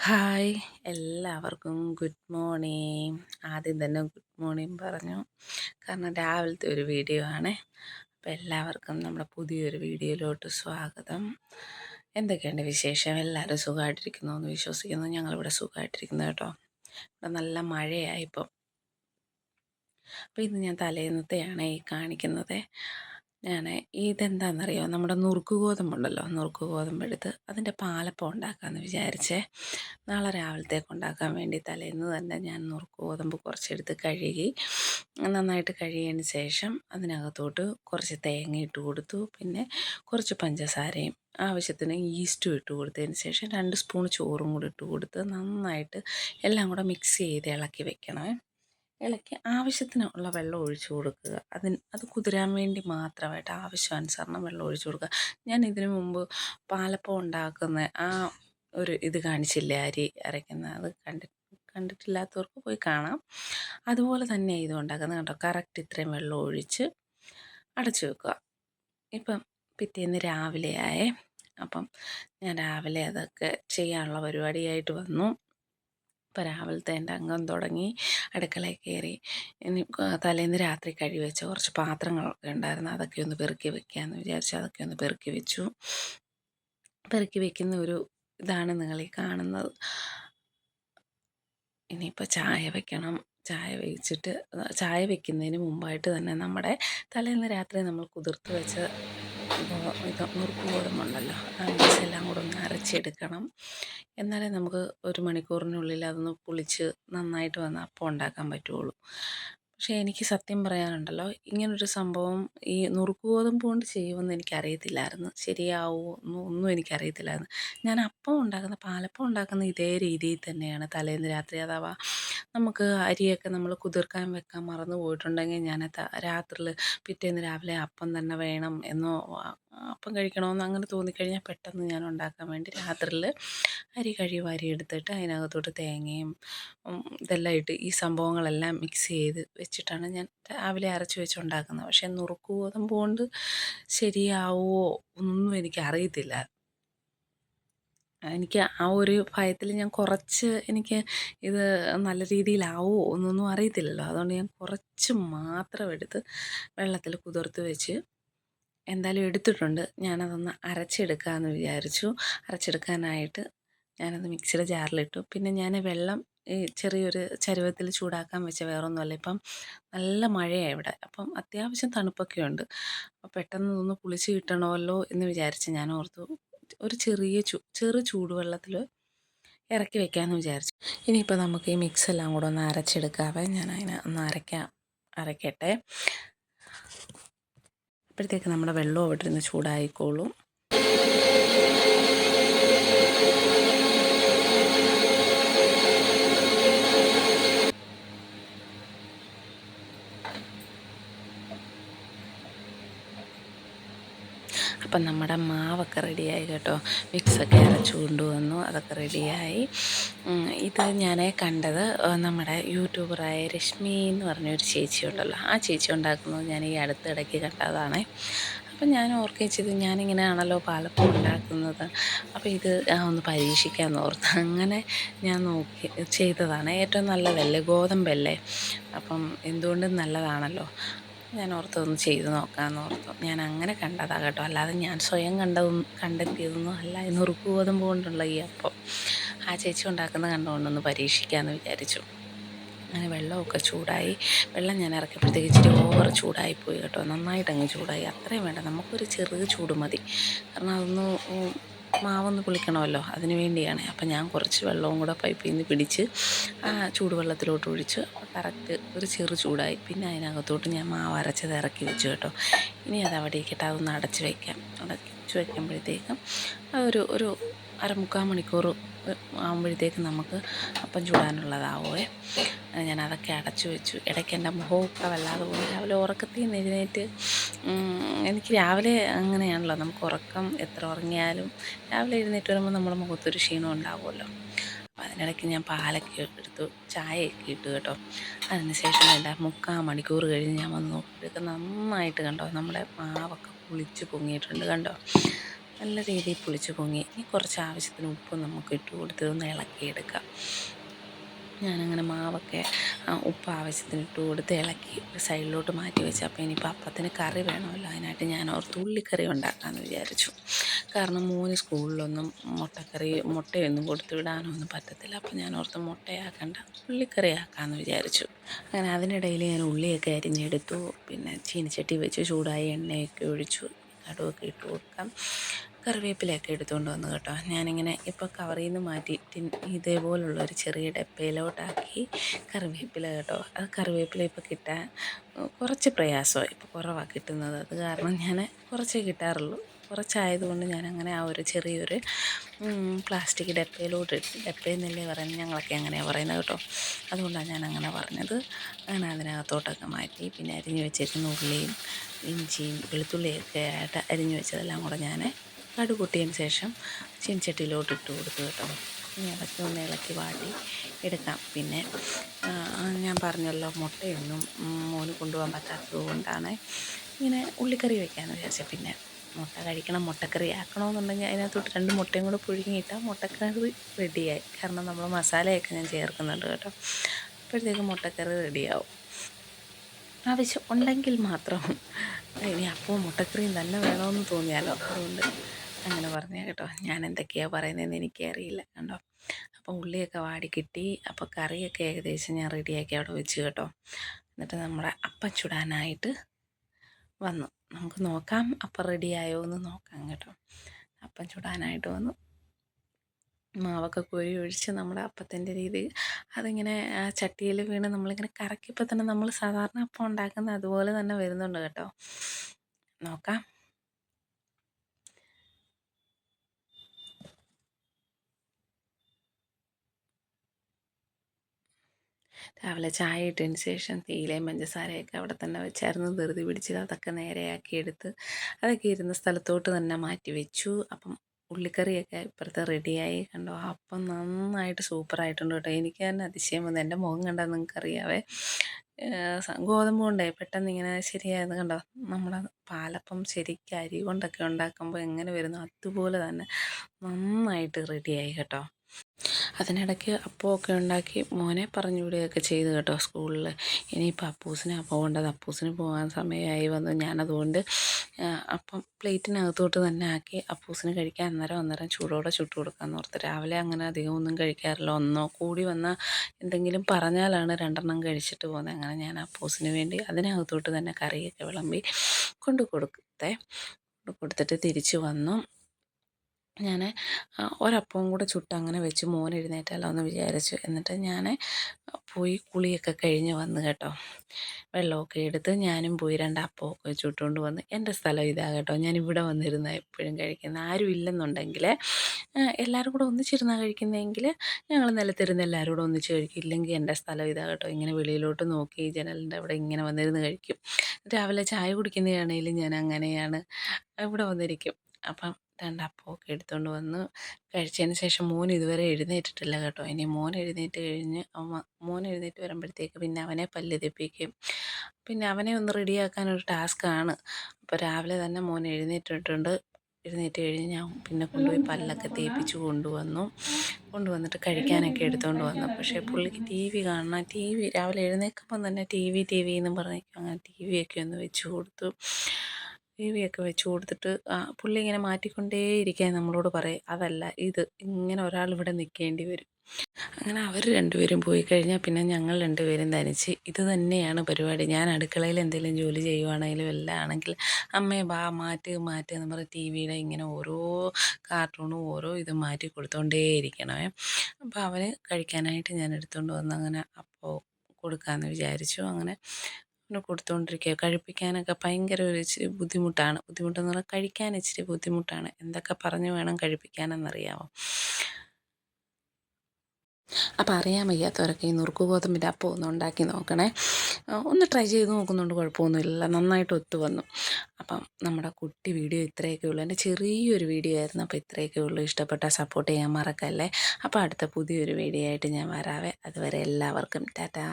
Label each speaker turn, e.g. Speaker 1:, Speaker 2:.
Speaker 1: Hi. എല്ലാവർക്കും good morning. ആദ്യം തന്നെ ഗുഡ് മോർണിംഗ് പറഞ്ഞു. കാരണം രാവിലത്തെ ഒരു വീഡിയോ ആണ്. അപ്പോൾ എല്ലാവർക്കും നമ്മുടെ പുതിയൊരു വീഡിയോയിലോട്ട് സ്വാഗതം. എന്തൊക്കെയുണ്ട് വിശേഷം? എല്ലാവരും സുഖമായിട്ടിരിക്കുന്നു എന്ന് വിശ്വസിക്കുന്നു. ഞങ്ങളിവിടെ സുഖമായിട്ടിരിക്കുന്നു കേട്ടോ. ഇവിടെ നല്ല മഴയായിപ്പം അപ്പോൾ ഇന്ന് ഞാൻ തലേന്നത്തെയാണ് ഈ കാണിക്കുന്നത്. ഞാൻ ഇതെന്താണെന്നറിയോ നമ്മുടെ നുറുക്ക് ഗോതമ്പുണ്ടല്ലോ? നുറുക്ക് ഗോതമ്പെടുത്ത് അതിന്റെ പാലപ്പം ഉണ്ടാക്കാമെന്ന് വിചാരിച്ചേ. നാളെ രാവിലത്തേക്ക് ഉണ്ടാക്കാൻ വേണ്ടി തലേന്ന് തന്നെ ഞാൻ നുറുക്ക് ഗോതമ്പ് കുറച്ചെടുത്ത് കഴുകി നന്നായിട്ട് കഴുകിയതിന് ശേഷം അതിനകത്തോട്ട് കുറച്ച് തേങ്ങ ഇട്ട് കൊടുത്തു. പിന്നെ കുറച്ച് പഞ്ചസാരയും ആവശ്യത്തിന് ഈസ്റ്റും ഇട്ട് കൊടുത്തതിന് ശേഷം രണ്ട് സ്പൂൺ ചോറും കൂടി ഇട്ട് കൊടുത്ത് നന്നായിട്ട് എല്ലാം കൂടെ മിക്സ് ചെയ്ത് ഇളക്കി വെക്കണമേ ഇളക്കി ആവശ്യത്തിനുള്ള വെള്ളം ഒഴിച്ചു കൊടുക്കുക. അതിന് അത് കുതിരാൻ വേണ്ടി മാത്രമായിട്ട് ആവശ്യാനുസരണം വെള്ളം ഒഴിച്ചു കൊടുക്കുക. ഞാൻ ഇതിനു മുമ്പ് പാലപ്പം ഉണ്ടാക്കുന്ന ആ ഒരു ഇത് കാണിച്ചില്ലേ അരി അരയ്ക്കുന്ന അത് കണ്ടി കണ്ടിട്ടില്ലാത്തവർക്ക് പോയി കാണാം. അതുപോലെ തന്നെ ഇത് ഉണ്ടാക്കുന്നത് കേട്ടോ കറക്റ്റ് ഇത്രയും വെള്ളം ഒഴിച്ച് അടച്ചു വെക്കുക. ഇപ്പം പിറ്റേന്ന് രാവിലെ ആയേ അപ്പം ഞാൻ രാവിലെ അതൊക്കെ ചെയ്യാനുള്ള പരിപാടിയായിട്ട് വന്നു. രാവിലത്തെ എന്റെ അംഗം തുടങ്ങി അടുക്കളയിൽ കയറി. ഇനി തലേന്ന് രാത്രി കഴുകി വെച്ച കുറച്ച് പാത്രങ്ങളൊക്കെ ഉണ്ടായിരുന്നു. അതൊക്കെ ഒന്ന് പെറുക്കി വെക്കാമെന്ന് വിചാരിച്ചു. അതൊക്കെ ഒന്ന് പെറുക്കി വെച്ചു. പെറുക്കി വെക്കുന്ന ഒരു ഇതാണ് നിങ്ങളീ കാണുന്നത്. ഇനിയിപ്പോൾ ചായ വെക്കണം. ചായ വെച്ചിട്ട് ചായ വെക്കുന്നതിന് മുമ്പായിട്ട് തന്നെ നമ്മുടെ തലേന്ന് രാത്രി നമ്മൾ കുതിർത്ത് വെച്ച ഇത് നുറുക്ക് ഗോതമ്പുണ്ടല്ലോ. ആ മിക്സ് എല്ലാം കൂടെ ഒന്ന് അരച്ചെടുക്കണം. എന്നാലേ നമുക്ക് ഒരു മണിക്കൂറിനുള്ളിൽ അതൊന്ന് പുളിച്ച് നന്നായിട്ട് വന്ന് അപ്പം ഉണ്ടാക്കാൻ പറ്റുള്ളൂ പക്ഷേ എനിക്ക് സത്യം പറയാനുണ്ടല്ലോ ഇങ്ങനൊരു സംഭവം ഈ നുറുക്കുഗോതമ്പ് കൊണ്ട് ചെയ്യുമെന്ന് എനിക്കറിയത്തില്ലായിരുന്നു. ശരിയാവുമോ ഒന്നും എനിക്കറിയത്തില്ലായിരുന്നു. ഞാൻ അപ്പം ഉണ്ടാക്കുന്ന പാലപ്പം ഉണ്ടാക്കുന്ന ഇതേ രീതിയിൽ തന്നെയാണ് തലേന്ന് രാത്രി. അഥവാ നമുക്ക് അരിയൊക്കെ നമ്മൾ കുതിർക്കാൻ വെക്കാൻ മറന്നു പോയിട്ടുണ്ടെങ്കിൽ ഞാൻ രാത്രിയിൽ പിറ്റേന്ന് രാവിലെ അപ്പം തന്നെ വേണം എന്നോ അപ്പം കഴിക്കണമെന്ന് അങ്ങനെ തോന്നിക്കഴിഞ്ഞാൽ പെട്ടെന്ന് ഞാൻ ഉണ്ടാക്കാൻ വേണ്ടി രാത്രിയിൽ അരി കഴുകി വാരി എടുത്തിട്ട് അതിനകത്തോട്ട് തേങ്ങയും ഇതെല്ലാം ഇട്ട് ഈ സംഭവങ്ങളെല്ലാം മിക്സ് ചെയ്ത് വെച്ചിട്ടാണ് ഞാൻ രാവിലെ അരച്ച് വെച്ച് ഉണ്ടാക്കുന്നത്. പക്ഷേ നുറുക്ക് ഗോതമ്പ് കൊണ്ട് ശരിയാവുമോ ഒന്നും എനിക്കറിയത്തില്ല എനിക്ക് ആ ഒരു ഭയത്തിൽ ഞാൻ കുറച്ച് എനിക്ക് ഇത് നല്ല രീതിയിലാവോ എന്നൊന്നും അറിയത്തില്ലല്ലോ. അതുകൊണ്ട് ഞാൻ കുറച്ച് മാത്രം എടുത്ത് വെള്ളത്തിൽ കുതിർത്ത് വെച്ച് എന്തായാലും എടുത്തിട്ടുണ്ട്. ഞാനതൊന്ന് അരച്ചെടുക്കാമെന്ന് വിചാരിച്ചു. അരച്ചെടുക്കാനായിട്ട് ഞാനത് മിക്സിയുടെ ജാറിലിട്ടു. പിന്നെ ഞാൻ വെള്ളം ഈ ചെറിയൊരു ചരുവത്തിൽ ചൂടാക്കാൻ വെച്ച വേറൊന്നുമല്ല. ഇപ്പം നല്ല മഴയാണ് ഇവിടെ. അപ്പം അത്യാവശ്യം തണുപ്പൊക്കെ ഉണ്ട്. അപ്പോൾ പെട്ടെന്ന് ഇതൊന്ന് പുളിച്ച് കിട്ടണമല്ലോ എന്ന് വിചാരിച്ച് ഞാൻ ഓർത്തു ഒരു ചെറിയ ചൂ ചെറു ചൂടുവെള്ളത്തിൽ ഇറക്കി വെക്കാമെന്ന് വിചാരിച്ചു. ഇനിയിപ്പോൾ നമുക്ക് ഈ മിക്സ് എല്ലാം കൂടെ ഒന്ന് അരച്ചെടുക്കാവേ. ഞാൻ അതിനെ ഒന്ന് അരയ്ക്കാം അരയ്ക്കട്ടെ. അപ്പോഴത്തേക്ക് നമ്മുടെ വെള്ളം അവിടെ ഇരുന്ന് ചൂടായിക്കോളും. അപ്പം നമ്മുടെ മാവൊക്കെ റെഡിയായി കേട്ടോ. മിക്സൊക്കെ അരച്ചു കൊണ്ടുവന്നു അതൊക്കെ റെഡിയായി. ഇത് ഞാൻ കണ്ടത് നമ്മുടെ യൂട്യൂബറായ രശ്മി എന്ന് പറഞ്ഞൊരു ചേച്ചി ഉണ്ടല്ലോ. ആ ചേച്ചി ഉണ്ടാക്കുന്നത് ഞാൻ ഈ അടുത്തിടയ്ക്ക് കണ്ടതാണ്. അപ്പം ഞാൻ ഓർക്കിച്ചത് ഞാനിങ്ങനെയാണല്ലോ പാലപ്പം ഉണ്ടാക്കുന്നത്. അപ്പോൾ ഇത് ഒന്ന് പരീക്ഷിക്കാമെന്ന് ഓർത്ത് അങ്ങനെ ഞാൻ നോക്കി ചെയ്തതാണ്. ഏറ്റവും നല്ലതല്ലേ ഗോതമ്പല്ലേ അപ്പം എന്തുകൊണ്ടും നല്ലതാണല്ലോ. ഞാൻ ഓർത്തൊന്ന് ചെയ്ത് നോക്കാമെന്ന് ഓർത്തു. ഞാൻ അങ്ങനെ കണ്ടതാണ് കേട്ടോ. അല്ലാതെ ഞാൻ സ്വയം കണ്ടതൊന്നും കണ്ടെത്തിയതൊന്നും അല്ല എന്ന് ഉറുക്കുബോധം ഗോതമ്പ് ഈ അപ്പം. ആ ചേച്ചി ഉണ്ടാക്കുന്ന കണ്ടുകൊണ്ടൊന്ന് പരീക്ഷിക്കാമെന്ന് വിചാരിച്ചു. അങ്ങനെ വെള്ളമൊക്കെ ചൂടായി. വെള്ളം ഞാൻ ഇറക്കിയപ്പോഴത്തേക്ക് ഇച്ചിരി ഓവർ ചൂടായിപ്പോയി കേട്ടോ. നന്നായിട്ട് അങ്ങ് ചൂടായി. അത്രയും വേണ്ട. നമുക്കൊരു ചെറിയ ചൂട് മതി. കാരണം അതൊന്ന് മാവൊന്ന് പുളിക്കണമല്ലോ അതിന് വേണ്ടിയാണ്. അപ്പം ഞാൻ കുറച്ച് വെള്ളവും കൂടെ പൈപ്പിൽ നിന്ന് പിടിച്ച് ചൂടുവെള്ളത്തിലോട്ട് ഒഴിച്ച് കറക്റ്റ് ഒരു ചെറു ചൂടായി. പിന്നെ അതിനകത്തോട്ട് ഞാൻ മാവ് അരച്ചത് ഇറക്കി വെച്ചു കേട്ടോ. ഇനി അത് അവിടെ ഇരിക്കട്ടെ അതൊന്ന് അടച്ച് വയ്ക്കാം അടച്ച് വയ്ക്കുമ്പോഴത്തേക്കും ഒരു ഒരു അരമുക്കാൽ മണിക്കൂർ ആകുമ്പോഴത്തേക്ക് നമുക്ക് അപ്പം ചൂടാനുള്ളതാവുമേ ഞാൻ അതൊക്കെ അടച്ചു വെച്ചു. ഇടയ്ക്ക് എന്റെ മുഖമൊക്കെ വല്ലാതെ പോയി. രാവിലെ ഉറക്കത്തിൽ നിന്ന് എഴുന്നേറ്റ് എനിക്ക് രാവിലെ അങ്ങനെയാണല്ലോ. നമുക്ക് ഉറക്കം എത്ര ഉറങ്ങിയാലും രാവിലെ എഴുന്നേറ്റ് വരുമ്പോൾ നമ്മുടെ മുഖത്തൊരു ക്ഷീണം ഉണ്ടാവുമല്ലോ. അപ്പോൾ അതിനിടയ്ക്ക് ഞാൻ പാലൊക്കെ എടുത്തു ചായയൊക്കെ ഇട്ടു കേട്ടോ. അതിനുശേഷം എല്ലാ മുക്കാൽ മണിക്കൂർ കഴിഞ്ഞ് ഞാൻ വന്നു നോക്കിയതൊക്കെ നന്നായിട്ട് കണ്ടോ നമ്മുടെ മാവൊക്കെ പുളിച്ച് പൊങ്ങിയിട്ടുണ്ട് കണ്ടോ. നല്ല രീതിയിൽ പുളിച്ച് പൊങ്ങി. ഇനി കുറച്ച് ആവശ്യത്തിന് ഉപ്പ് നമുക്ക് ഇട്ട് കൊടുത്ത് ഒന്ന് ഇളക്കിയെടുക്കാം. ഞാനങ്ങനെ മാവൊക്കെ ഉപ്പ് ആവശ്യത്തിന് ഇട്ട് കൊടുത്ത് ഇളക്കി ഒരു സൈഡിലോട്ട് മാറ്റി വെച്ചു. അപ്പോൾ ഇനിയിപ്പോൾ അപ്പത്തിന് കറി വേണമല്ലോ. അതിനായിട്ട് ഞാൻ ഓർത്ത് ഉള്ളിക്കറി ഉണ്ടാക്കാമെന്ന് വിചാരിച്ചു. കാരണം മൂന്ന് സ്കൂളിലൊന്നും മുട്ടക്കറി മുട്ടയൊന്നും കൊടുത്തു വിടാനൊന്നും പറ്റത്തില്ല. അപ്പോൾ ഞാൻ ഓർത്ത് മുട്ടയാക്കണ്ട ഉള്ളിക്കറി ആക്കാമെന്ന് വിചാരിച്ചു. അങ്ങനെ അതിനിടയിൽ ഞാൻ ഉള്ളിയൊക്കെ അരിഞ്ഞെടുത്തു. പിന്നെ ചീനിച്ചട്ടി വെച്ച് ചൂടായ എണ്ണയൊക്കെ ഒഴിച്ചു കടുവൊക്കെ ഇട്ട് കൊടുക്കാം. കറിവേപ്പിലയൊക്കെ എടുത്തുകൊണ്ട് വന്നു കേട്ടോ. ഞാനിങ്ങനെ ഇപ്പോൾ കവറിൽ നിന്ന് മാറ്റി ടിൻ ഇതേപോലുള്ള ഒരു ചെറിയ ഡപ്പയിലോട്ടാക്കി കറിവേപ്പില കേട്ടോ. അത് കറിവേപ്പില ഇപ്പോൾ കിട്ടാൻ കുറച്ച് പ്രയാസമാണ് ഇപ്പോൾ കുറവാണ് കിട്ടുന്നത്. അത് കാരണം ഞാൻ കുറച്ചേ കിട്ടാറുള്ളൂ. കുറച്ചായതുകൊണ്ട് ഞാനങ്ങനെ ആ ഒരു ചെറിയൊരു പ്ലാസ്റ്റിക് ഡപ്പയിലോട്ട് ഡപ്പയെന്നല്ലേ പറയുന്നത് ഞങ്ങളൊക്കെ അങ്ങനെയാണ് പറയുന്നത് കേട്ടോ. അതുകൊണ്ടാണ് ഞാൻ അങ്ങനെ പറഞ്ഞത്. അങ്ങനെ അതിനകത്തോട്ടൊക്കെ മാറ്റി പിന്നെ അരിഞ്ഞു വെച്ചേക്കുന്ന ഉള്ളിയും ഇഞ്ചിയും വെളുത്തുള്ളിയൊക്കെ ആയിട്ട് അരിഞ്ഞു വെച്ചതെല്ലാം കൂടെ ഞാൻ കടു പൊട്ടിയതിന് ശേഷം ചീനച്ചട്ടിയിലോട്ട് ഇട്ട് കൊടുത്തു കേട്ടോ. ഇനി അതൊക്കെ ഒന്ന് ഇളക്കി വാട്ടി എടുക്കാം. പിന്നെ ഞാൻ പറഞ്ഞല്ലോ മുട്ടയൊന്നും മോന് കൊണ്ടുപോകാൻ പറ്റാത്തത് കൊണ്ടാണ് ഇങ്ങനെ ഉള്ളിക്കറി വെക്കാമെന്ന് വിചാരിച്ചത്. പിന്നെ മുട്ട കഴിക്കണം മുട്ടക്കറി ആക്കണമെന്നുണ്ടെങ്കിൽ അതിനകത്തോട്ട് രണ്ട് മുട്ടയും കൂടെ പുഴുങ്ങിയിട്ടാൽ മുട്ടക്കറി റെഡിയായി. കാരണം നമ്മൾ മസാലയൊക്കെ ഞാൻ ചേർക്കുന്നുണ്ട് കേട്ടോ. അപ്പോഴത്തേക്ക് മുട്ടക്കറി റെഡിയാവും. ആവശ്യം ഉണ്ടെങ്കിൽ മാത്രം ഇനി അപ്പോൾ മുട്ടക്കറിയും തന്നെ വേണമെന്ന് തോന്നിയാലോ? അതുകൊണ്ട് അങ്ങനെ പറഞ്ഞ കേട്ടോ. ഞാൻ എന്തൊക്കെയാണ് പറയുന്നതെന്ന് എനിക്കറിയില്ല കണ്ടോ. അപ്പം ഉള്ളിയൊക്കെ വാടി കിട്ടി. അപ്പോൾ കറിയൊക്കെ ഏകദേശം ഞാൻ റെഡിയാക്കി അവിടെ വെച്ച് കേട്ടോ. എന്നിട്ട് നമ്മുടെ അപ്പം ചുടാനായിട്ട് വന്നു. നമുക്ക് നോക്കാം അപ്പം റെഡിയായോ എന്ന് നോക്കാം കേട്ടോ. അപ്പം ചുടാനായിട്ട് വന്നു. മാവൊക്കെ കോരി ഒഴിച്ച് നമ്മുടെ അപ്പത്തിന്റെ രീതി അതിങ്ങനെ ചട്ടിയിൽ വീണ് നമ്മളിങ്ങനെ കറക്കിയപ്പോൾ തന്നെ നമ്മൾ സാധാരണ അപ്പം ഉണ്ടാക്കുന്ന അതുപോലെ തന്നെ വരുന്നുണ്ട് കേട്ടോ. നോക്കാം. രാവിലെ ചായ ഇട്ടതിന് ശേഷം തേയിലയും പഞ്ചസാരയൊക്കെ അവിടെ തന്നെ വെച്ചായിരുന്നു. ധൃതി പിടിച്ച് അതൊക്കെ നേരെയാക്കി എടുത്ത് അതൊക്കെ ഇരുന്ന സ്ഥലത്തോട്ട് തന്നെ മാറ്റി വെച്ചു. അപ്പം ഉള്ളിക്കറിയൊക്കെ ഇപ്പുറത്ത് റെഡിയായി. കണ്ടോ? അപ്പം നന്നായിട്ട് സൂപ്പറായിട്ടുണ്ട് കേട്ടോ. എനിക്ക് തന്നെ അതിശയം വന്നു. എന്റെ മുഖം കണ്ടാൽ നിങ്ങൾക്കറിയാവേ. ഗോതമ്പ് കൊണ്ടേ പെട്ടെന്ന് ഇങ്ങനെ ശരിയായത് കണ്ടോ? നമ്മുടെ പാലപ്പം ശരിക്കും അരി കൊണ്ടൊക്കെ ഉണ്ടാക്കുമ്പോൾ എങ്ങനെ വരുന്നു അതുപോലെ തന്നെ നന്നായിട്ട് റെഡിയായി കേട്ടോ. അതിനിടയ്ക്ക് അപ്പമൊക്കെ ഉണ്ടാക്കി മോനെ പറഞ്ഞു വിടുകയൊക്കെ ചെയ്തു കേട്ടോ സ്കൂളിൽ ഇനിയിപ്പോൾ അപ്പൂസിന് പോകേണ്ടത് കൊണ്ടത് അപ്പൂസിന് പോകാൻ സമയമായി വന്നു. ഞാനതുകൊണ്ട് അപ്പം പ്ലേറ്റിനകത്തോട്ട് തന്നെ ആക്കി അപ്പൂസിന് കഴിക്കാൻ അന്നേരം അന്നേരം ചൂടോടെ ചുട്ട് കൊടുക്കാമെന്ന് ഓർത്ത്. രാവിലെ അങ്ങനെ അധികം ഒന്നും കഴിക്കാറില്ല. ഒന്നോ കൂടി വന്ന എന്തെങ്കിലും പറഞ്ഞാലാണ് രണ്ടെണ്ണം കഴിച്ചിട്ട് പോകുന്നത്. അങ്ങനെ ഞാൻ അപ്പൂസിന് വേണ്ടി അതിനകത്തോട്ട് തന്നെ കറിയൊക്കെ വിളമ്പി കൊണ്ടു കൊടുത്തേ. കൊടുത്തിട്ട് തിരിച്ചു വന്നു. ഞാൻ ഒരപ്പവും കൂടെ ചുട്ട് അങ്ങനെ വെച്ച് മോൻ എഴുന്നേറ്റാലോ എന്ന് വിചാരിച്ചു. എന്നിട്ട് ഞാൻ പോയി കുളിയൊക്കെ കഴിഞ്ഞ് വന്നു കേട്ടോ. വെള്ളമൊക്കെ എടുത്ത് ഞാനും പോയി രണ്ട് അപ്പമൊക്കെ ചുട്ടുകൊണ്ട് വന്ന്. എന്റെ സ്ഥലം ഇതാ കേട്ടോ. ഞാൻ ഇവിടെ വന്നിരുന്ന എപ്പോഴും കഴിക്കുന്ന. ആരും ഇല്ലെന്നുണ്ടെങ്കിൽ എല്ലാവരും കൂടെ ഒന്നിച്ചിരുന്നാൽ കഴിക്കുന്നതെങ്കിൽ ഞങ്ങൾ നിലത്തിരുന്ന് എല്ലാവരും കൂടെ ഒന്നിച്ച് കഴിക്കും. ഇല്ലെങ്കിൽ എന്റെ സ്ഥലം ഇതാ കേട്ടോ. ഇങ്ങനെ വെളിയിലോട്ട് നോക്കി ജനലിന്റെ അവിടെ ഇങ്ങനെ വന്നിരുന്ന് കഴിക്കും. രാവിലെ ചായ കുടിക്കുന്നതാണെങ്കിലും ഞാൻ അങ്ങനെയാണ് ഇവിടെ വന്നിരിക്കും. അപ്പം രണ്ട് അപ്പമൊക്കെ എടുത്തുകൊണ്ട് വന്ന് കഴിച്ചതിന് ശേഷം മോൻ ഇതുവരെ എഴുന്നേറ്റിട്ടില്ല കേട്ടോ. ഇനി മോൻ എഴുന്നേറ്റ് കഴിഞ്ഞ് അവ മോൻ എഴുന്നേറ്റ് വരുമ്പോഴത്തേക്ക് പിന്നെ അവനെ പല്ല് തെപ്പിക്കും. പിന്നെ അവനെ ഒന്ന് റെഡിയാക്കാൻ ഒരു ടാസ്ക്കാണ് അപ്പോൾ രാവിലെ തന്നെ മോൻ എഴുന്നേറ്റിട്ടുണ്ട്. എഴുന്നേറ്റ് കഴിഞ്ഞ് ഞാൻ പിന്നെ കൊണ്ടുപോയി പല്ലൊക്കെ തേപ്പിച്ച് കൊണ്ടുവന്നു. കൊണ്ടുവന്നിട്ട് കഴിക്കാനൊക്കെ എടുത്തുകൊണ്ട് വന്നു. പക്ഷേ പുള്ളിക്ക് ടി വി കാണണം. ടി വി രാവിലെ എഴുന്നേൽക്കുമ്പം തന്നെ ടി വി ടി വി എന്ന് പറഞ്ഞേക്കും അങ്ങനെ ടി വിയൊക്കെ ഒന്ന് വെച്ച് കൊടുത്തു. ടി വിയൊക്കെ വെച്ച് കൊടുത്തിട്ട് പുള്ളി ഇങ്ങനെ മാറ്റിക്കൊണ്ടേയിരിക്കാൻ നമ്മളോട് പറയും അതല്ല ഇത് ഇങ്ങനെ ഒരാൾ ഇവിടെ നിൽക്കേണ്ടി വരും. അങ്ങനെ അവർ രണ്ടുപേരും പോയി കഴിഞ്ഞാൽ പിന്നെ ഞങ്ങൾ രണ്ടുപേരും തനിച്ച് ഇത് തന്നെയാണ് പരിപാടി. ഞാൻ അടുക്കളയിൽ എന്തെങ്കിലും ജോലി ചെയ്യുവാണെങ്കിലും എല്ലാം ആണെങ്കിൽ അമ്മയെ ബാ മാറ്റ് മാറ്റ് എന്ന് പറഞ്ഞ് ടി വിയുടെ ഇങ്ങനെ ഓരോ കാർട്ടൂണും ഓരോ ഇതും മാറ്റി കൊടുത്തോണ്ടേയിരിക്കണമേ അപ്പം അപ്പോൾ അവന് കഴിക്കാനായിട്ട് ഞാൻ എടുത്തുകൊണ്ട് വന്ന് അങ്ങനെ അപ്പോൾ കൊടുക്കാമെന്ന് വിചാരിച്ചു. അങ്ങനെ കൊടുത്തുകൊണ്ടിരിക്കുക കഴിപ്പിക്കാനൊക്കെ ഭയങ്കര ഒരു ഇച്ചിരി ബുദ്ധിമുട്ടാണ്. ബുദ്ധിമുട്ടെന്ന് പറഞ്ഞാൽ കഴിക്കാൻ ഇച്ചിരി ബുദ്ധിമുട്ടാണ്. എന്തൊക്കെ പറഞ്ഞു വേണം കഴിപ്പിക്കാനെന്നറിയാമോ അപ്പോൾ അറിയാൻ വയ്യാത്തവരൊക്കെ ഈ നുറുക്ക് ഗോതമ്പിന്റെ അപ്പം ഒന്ന് ഉണ്ടാക്കി നോക്കണേ. ഒന്ന് ട്രൈ ചെയ്ത് നോക്കുന്നുണ്ട്. കുഴപ്പമൊന്നുമില്ല നന്നായിട്ട് ഒത്തു വന്നു. അപ്പം നമ്മുടെ കുട്ടി വീഡിയോ ഇത്രയൊക്കെ ഉള്ളൂ. എന്റെ ചെറിയൊരു വീഡിയോ ആയിരുന്നു. അപ്പോൾ ഇത്രയൊക്കെ ഉള്ളൂ. ഇഷ്ടപ്പെട്ട സപ്പോർട്ട് ചെയ്യാൻ മറക്കല്ലേ. അപ്പോൾ അടുത്ത പുതിയൊരു വീഡിയോ ആയിട്ട് ഞാൻ വരാവേ. അതുവരെ എല്ലാവർക്കും ടാറ്റാ.